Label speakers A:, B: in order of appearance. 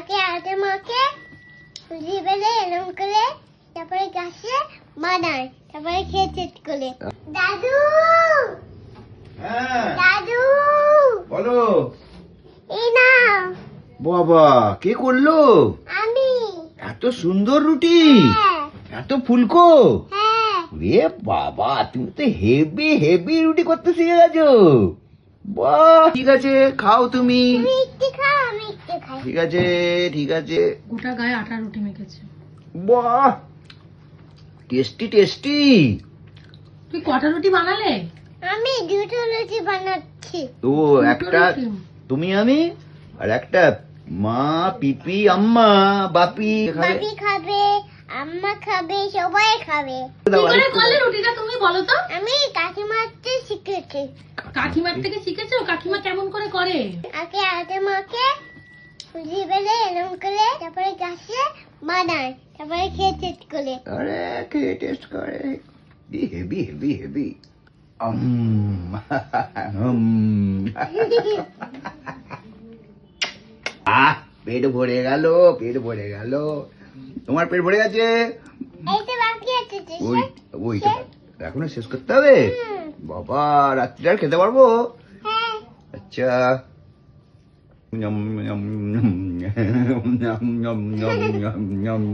A: আটে মাকে এরম করে তারপরে গাছে বানায় তারপরে খেয়ে চেট করে। দাদু!
B: হ্যাঁ।
A: দাদু!
B: বলো।
A: এই না
B: বাবা কে করল?
A: আমি।
B: এত সুন্দর রুটি।
A: হ্যাঁ।
B: এত ফুলকো।
A: হ্যাঁ।
B: রে বাবা তুমি তো হেভি হেভি রুটি করতে শিখে গেছো। বাহ ঠিক আছে খাও তুমি।
A: তুমি একটু খাও আমি একটু খাই।
B: ঠিক আছে ঠিক আছে।
C: গোটা গায়ে আটা রুটি মেখেছে।
B: বাহ টেস্টি টেস্টি
C: তুই কটা রুটি বানালে?
A: আমি দুটো লুচি বানাচ্ছি।
C: দুটো
B: একটা তুমি আমি আর একটা মা পিপি আম্মা বাপি। খাবে
A: বাপি খাবে আম্মা খাবে সবাই খাবে।
C: কি করে করলে রুটিটা তুমি বলো তো?
A: আমি কাকিমাতে শিখেছি।
C: কাকিমার থেকে শিখেছো? কাকিমা কেমন করে করে?
A: আগে আটে মাকে এরম করে তারপরে গাছে বানায় তারপরে খেয়ে চেট করে।
B: আরে খেয়ে টেস্ট করে। হেভি হেভি হেভি আহ পেট ভরে গেল পেট ভরে গেল। তোমার পেট ভরে গেছে?
A: এই তো বাকি আছে তো,
B: ওই ওই এখনও শেষ করতে হবে? বাবা রাত্রি আর খেতে পারব আচ্ছা Yum, yum, yum, yum, yum, yum, yum.